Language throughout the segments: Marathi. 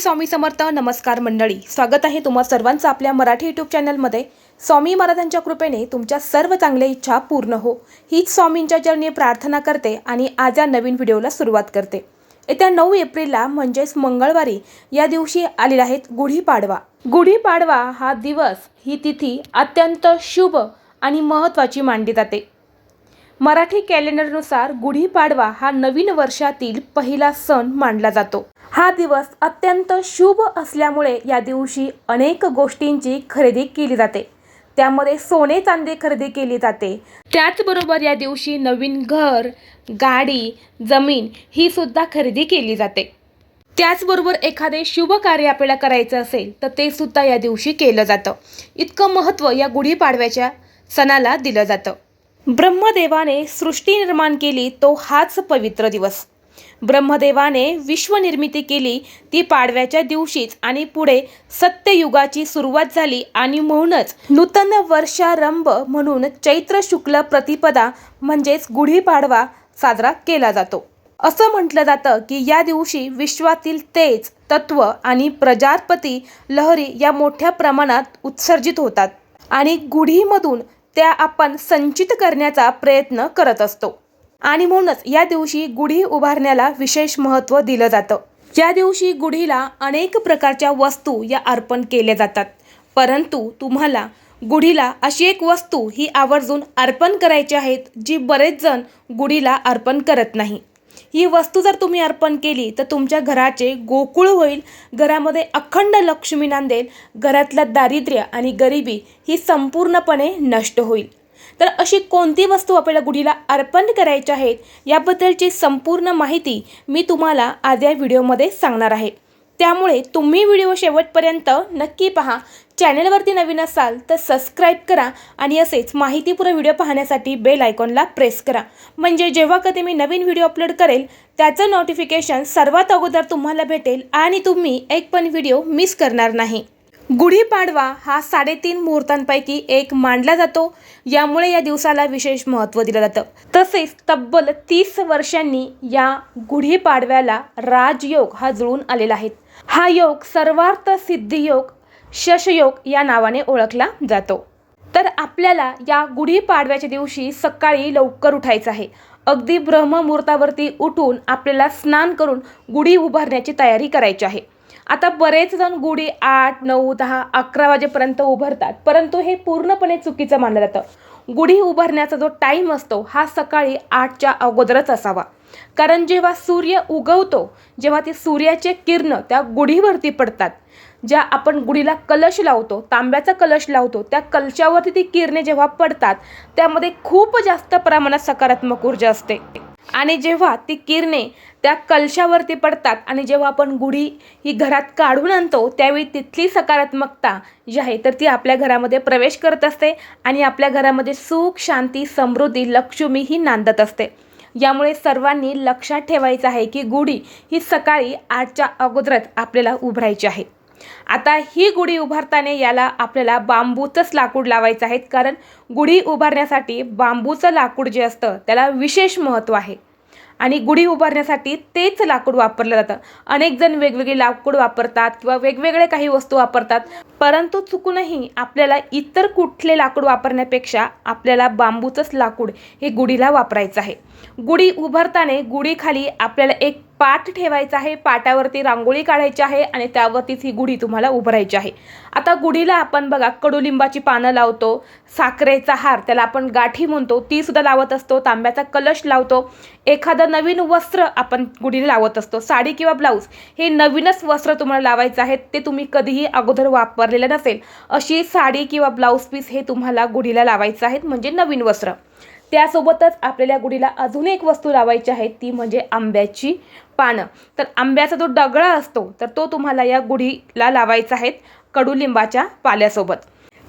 स्वामी समर्थ नमस्कार मंडळी. स्वागत आहे तुम्हा सर्वांचं आपल्या मराठी यूट्यूब चॅनलमध्ये. स्वामी महाराजांच्या कृपेने तुमच्या सर्व चांगल्या इच्छा पूर्ण हो. हीच स्वामींच्या चरणी प्रार्थना करते आणि आज या नवीन व्हिडिओला सुरुवात करते. येत्या नऊ एप्रिलला म्हणजेच मंगळवारी या दिवशी आलेला आहेत गुढीपाडवा. गुढीपाडवा हा दिवस ही तिथी अत्यंत शुभ आणि महत्त्वाची मानली जाते. मराठी कॅलेंडरनुसार गुढीपाडवा हा नवीन वर्षातील पहिला सण मानला जातो. हा दिवस अत्यंत शुभ असल्यामुळे या दिवशी अनेक गोष्टींची खरेदी केली जाते. त्यामध्ये सोने चांदी खरेदी केली जाते. त्याचबरोबर या दिवशी नवीन घर गाडी जमीन ही सुद्धा खरेदी केली जाते. त्याचबरोबर एखादे शुभ कार्य आपल्याला करायचं असेल तर ते सुद्धा या दिवशी केलं जातं. इतकं महत्त्व या गुढीपाडव्याच्या सणाला दिलं जातं. ब्रह्मदेवाने सृष्टी निर्माण केली तो हाच पवित्र दिवस. ब्रह्मदेवाने विश्वनिर्मिती केली ती पाडव्याच्या दिवशीच आणि पुढे सत्ययुगाची सुरुवात झाली आणि म्हणूनच नूतन वर्षारंभ म्हणून चैत्र शुक्ल प्रतिपदा म्हणजेच गुढीपाडवा साजरा केला जातो. असं म्हटलं जातं की या दिवशी विश्वातील तेज तत्व आणि प्रजापती लहरी या मोठ्या प्रमाणात उत्सर्जित होतात आणि गुढीमधून त्या आपण संचित करण्याचा प्रयत्न करत असतो. आणि म्हणूनच या दिवशी गुढी उभारण्याला विशेष महत्त्व दिलं जातं. या दिवशी गुढीला अनेक प्रकारच्या वस्तू या अर्पण केल्या जातात. परंतु तुम्हाला गुढीला अशी एक वस्तू ही आवर्जून अर्पण करायची आहेत जी बरेच जण गुढीला अर्पण करत नाही. ही वस्तू जर तुम्ही अर्पण केली तर तुमच्या घराचे गोकुळ होईल घरामध्ये अखंड लक्ष्मी नांदेल घरातलं दारिद्र्य आणि गरिबी ही संपूर्णपणे नष्ट होईल. तर अशी कोणती वस्तू आपल्याला गुढीला अर्पण करायची आहेत याबद्दलची संपूर्ण माहिती मी तुम्हाला आज या व्हिडिओमध्ये सांगणार आहे. त्यामुळे तुम्ही व्हिडिओ शेवटपर्यंत नक्की पहा. चॅनलवरती नवीन असाल तर सबस्क्राईब करा आणि असेच माहितीपूर्ण व्हिडिओ पाहण्यासाठी बेल आयकॉनला प्रेस करा. म्हणजे जेव्हा कधी मी नवीन व्हिडिओ अपलोड करेल त्याचं नोटिफिकेशन सर्वात अगोदर तुम्हाला भेटेल आणि तुम्ही एक पण व्हिडिओ मिस करणार नाही. गुढीपाडवा हा साडेतीन मुहूर्तांपैकी एक मानला जातो. यामुळे या दिवसाला विशेष महत्त्व दिलं जातं. तसेच तब्बल तीस वर्षांनी या गुढीपाडव्याला राजयोग हा जुळून आलेला आहे. हा योग सर्वार्थ सिद्धियोग शशयोग या नावाने ओळखला जातो. तर आपल्याला या गुढीपाडव्याच्या दिवशी सकाळी लवकर उठायचं आहे. अगदी ब्रह्ममुहूर्तावरती उठून आपल्याला स्नान करून गुढी उभारण्याची तयारी करायची आहे. आता बरेच जण गुढी आठ नऊ दहा अकरा वाजेपर्यंत उभारतात परंतु हे पूर्णपणे चुकीचं मानलं जातं. गुढी उभारण्याचा जो टाईम असतो हा सकाळी आठच्या अगोदरच असावा. कारण जेव्हा सूर्य उगवतो जेव्हा ते सूर्याचे किरण त्या गुढीवरती पडतात ज्या आपण गुढीला कलश लावतो तांब्याचा कलश लावतो त्या कलशावरती ती किरणे जेव्हा पडतात त्यामध्ये खूप जास्त प्रमाणात सकारात्मक ऊर्जा असते. आणि जेव्हा ती किरणे त्या कलशावरती पडतात आणि जेव्हा आपण गुढी ही घरात काढून आणतो त्यावेळी तिथली सकारात्मकता जी आहे तर ती आपल्या घरामध्ये प्रवेश करत असते आणि आपल्या घरामध्ये सुख शांती समृद्धी लक्ष्मी ही नांदत असते. यामुळे सर्वांनी लक्षात ठेवायचं आहे की गुढी ही सकाळी आठच्या अगोदरच आपल्याला उभारायची आहे. आता ही गुढी उभारताना याला आपल्याला बांबूचंच लाकूड लावायचं आहे कारण गुढी उभारण्यासाठी बांबूचं लाकूड जे असतं त्याला विशेष महत्त्व आहे. आणि गुढी उभारण्यासाठी तेच लाकूड वापरलं जातं. अनेक जण वेगवेगळे लाकूड वापरतात किंवा वेगवेगळे काही वस्तू वापरतात परंतु चुकूनही आपल्याला इतर कुठले लाकूड वापरण्यापेक्षा आपल्याला बांबूचंच लाकूड हे गुढीला वापरायचं आहे. गुढी उभारताना गुढीखाली आपल्याला एक पाट ठेवायचा आहे पाटावरती रांगोळी काढायची आहे आणि त्यावरतीच ही गुढी तुम्हाला उभारायची आहे. आता गुढीला आपण बघा कडुलिंबाची पानं लावतो साखरेचा हार त्याला आपण गाठी म्हणतो ती सुद्धा लावत असतो तांब्याचा कलश लावतो एखादं नवीन वस्त्र आपण गुढीला लावत असतो साडी किंवा ब्लाऊज हे नवीनच वस्त्र तुम्हाला लावायचं आहे ते तुम्ही कधीही अगोदर वापरलेलं नसेल अशी साडी किंवा ब्लाऊज पीस हे तुम्हाला गुढीला लावायचं आहेत म्हणजे नवीन वस्त्र. त्यासोबतच आपल्याला गुढीला अजून एक वस्तू लावायची आहे ती म्हणजे आंब्याची पानं. तर आंब्याचा जो डगळा असतो तर तो तुम्हाला या गुढीला लावायचा आहे कडुलिंबाच्या पाल्यासोबत.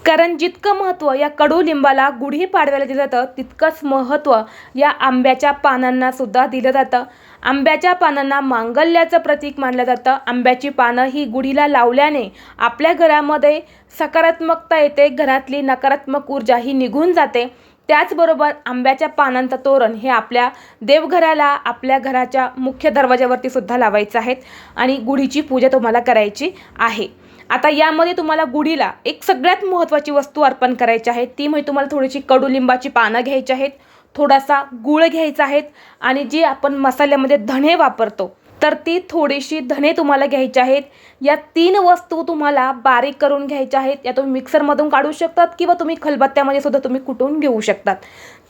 कारण जितकं महत्त्व या कडुलिंबाला गुढी पाडव्याला दिलं जातं तितकंच महत्त्व या आंब्याच्या पानांना सुद्धा दिलं जातं. आंब्याच्या पानांना मांगल्याचं प्रतीक मानलं जातं. आंब्याची पानं ही गुढीला लावल्याने आपल्या घरामध्ये सकारात्मकता येते घरातली नकारात्मक ऊर्जा ही निघून जाते. त्याचबरोबर आंब्याच्या पानांचं तोरण हे आपल्या देवघराला आपल्या घराच्या मुख्य दरवाज्यावरती सुद्धा लावायचं आहे आणि गुढीची पूजा तुम्हाला करायची आहे. आता यामध्ये तुम्हाला गुढीला एक सगळ्यात महत्त्वाची वस्तू अर्पण करायची आहे. ती म्हणजे तुम्हाला थोडीशी कडुलिंबाची पानं घ्यायची आहेत थोडासा गुळ घ्यायचा आहेत आणि जी आपण मसाल्यामध्ये धणे वापरतो तर ती थोडीशी धणे तुम्हाला घ्यायची आहेत. या तीन वस्तू तुम्हाला बारीक करून घ्यायच्या आहेत. या तुम्ही मिक्सरमधून काढू शकतात किंवा तुम्ही खलबत्त्यामध्ये सुद्धा तुम्ही कुटून घेऊ शकतात.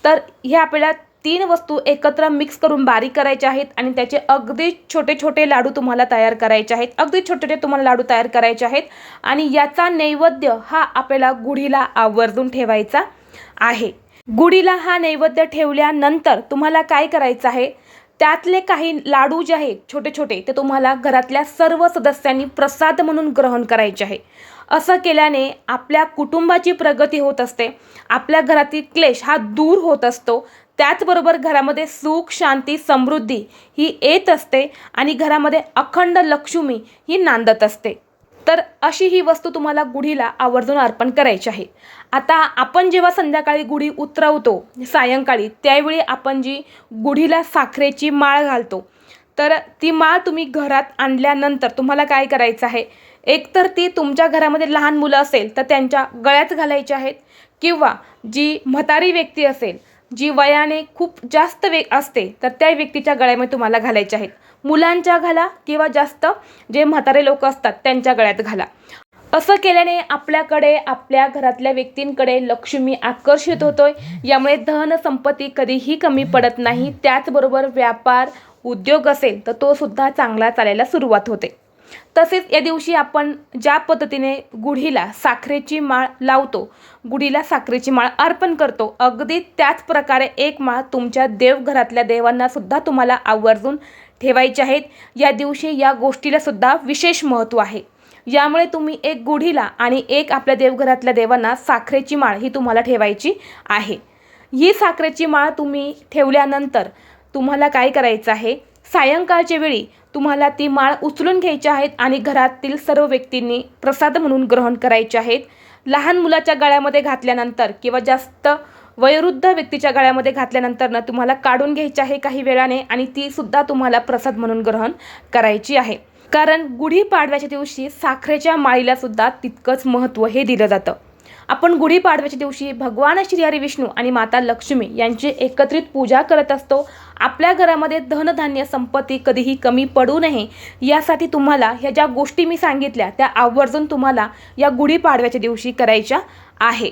तर ह्या आपल्याला तीन वस्तू एकत्र मिक्स करून बारीक करायच्या आहेत आणि त्याचे अगदी छोटे छोटे लाडू तुम्हाला तयार करायचे आहेत. अगदी छोटे छोटे तुम्हाला लाडू तयार करायचे आहेत. आणि याचा नैवेद्य हा आपल्याला गुढीला आवर्जून ठेवायचा आहे. गुढीला हा नैवेद्य ठेवल्यानंतर तुम्हाला काय करायचं आहे? त्यातले काही लाडू जे आहेत छोटे छोटे ते तुम्हाला घरातल्या सर्व सदस्यांनी प्रसाद म्हणून ग्रहण करायचे आहे. असं केल्याने आपल्या कुटुंबाची प्रगती होत असते आपल्या घरातील क्लेश हा दूर होत असतो. त्याचबरोबर घरामध्ये सुख शांती समृद्धी ही येत असते आणि घरामध्ये अखंड लक्ष्मी ही नांदत असते. तर अशी ही वस्तू तुम्हाला गुढीला आवर्जून अर्पण करायची आहे. आता आपण जेव्हा संध्याकाळी गुढी उतरवतो सायंकाळी त्यावेळी आपण जी गुढीला साखरेची माळ घालतो तर ती माळ तुम्ही घरात आणल्यानंतर तुम्हाला काय करायचं आहे? एकतर ती तुमच्या घरामध्ये लहान मुलं असेल तर त्यांच्या गळ्यात घालायची आहेत किंवा जी म्हातारी व्यक्ती असेल जी वयाने खूप जास्त वे असते तर त्या व्यक्तीच्या गळ्यामध्ये तुम्हाला घालायच्या आहेत. मुलांच्या घाला किंवा जास्त जे म्हातारे लोक असतात त्यांच्या गळ्यात घाला. असं केल्याने आपल्याकडे आपल्या घरातल्या व्यक्तींकडे लक्ष्मी आकर्षित होतोय. यामुळे धन संपत्ती कधीही कमी पडत नाही. त्याचबरोबर व्यापार उद्योग असेल तर तो सुद्धा चांगला चालायला सुरुवात होते. तसेच या दिवशी आपण ज्या पद्धतीने गुढीला साखरेची माळ लावतो गुढीला साखरेची माळ अर्पण करतो अगदी त्याच प्रकारे एक माळ तुमच्या देवघरातल्या देवांना सुद्धा तुम्हाला आवर्जून ठेवायचे आहेत. या दिवशी या गोष्टीला सुद्धा विशेष महत्त्व आहे. यामुळे तुम्ही एक गुढीला आणि एक आपल्या देवघरातल्या देवांना साखरेची माळ ही तुम्हाला ठेवायची आहे. ही साखरेची माळ तुम्ही ठेवल्यानंतर तुम्हाला काय करायचं आहे? सायंकाळच्या वेळी तुम्हाला ती माळ उचलून घ्यायची आहेत आणि घरातील सर्व व्यक्तींनी प्रसाद म्हणून ग्रहण करायचे आहेत. लहान मुलाच्या गळ्यामध्ये घातल्यानंतर किंवा जास्त वयोवृद्ध व्यक्तीच्या गळ्यामध्ये घातल्यानंतर ना तुम्हाला काढून घ्यायची आहे काही वेळाने आणि ती सुद्धा तुम्हाला प्रसाद म्हणून ग्रहण करायची आहे. कारण गुढीपाडव्याच्या दिवशी साखरेच्या माळीला सुद्धा तितकंच महत्त्व हे दिलं जातं. आपण गुढीपाडव्याच्या दिवशी भगवान श्री हरी विष्णू आणि माता लक्ष्मी यांची एकत्रित पूजा करत असतो. आपल्या घरामध्ये धनधान्य संपत्ती कधीही कमी पडू नये. यासाठी तुम्हाला ह्या ज्या गोष्टी मी सांगितल्या त्या आवर्जून तुम्हाला या गुढीपाडव्याच्या दिवशी करायच्या आहे.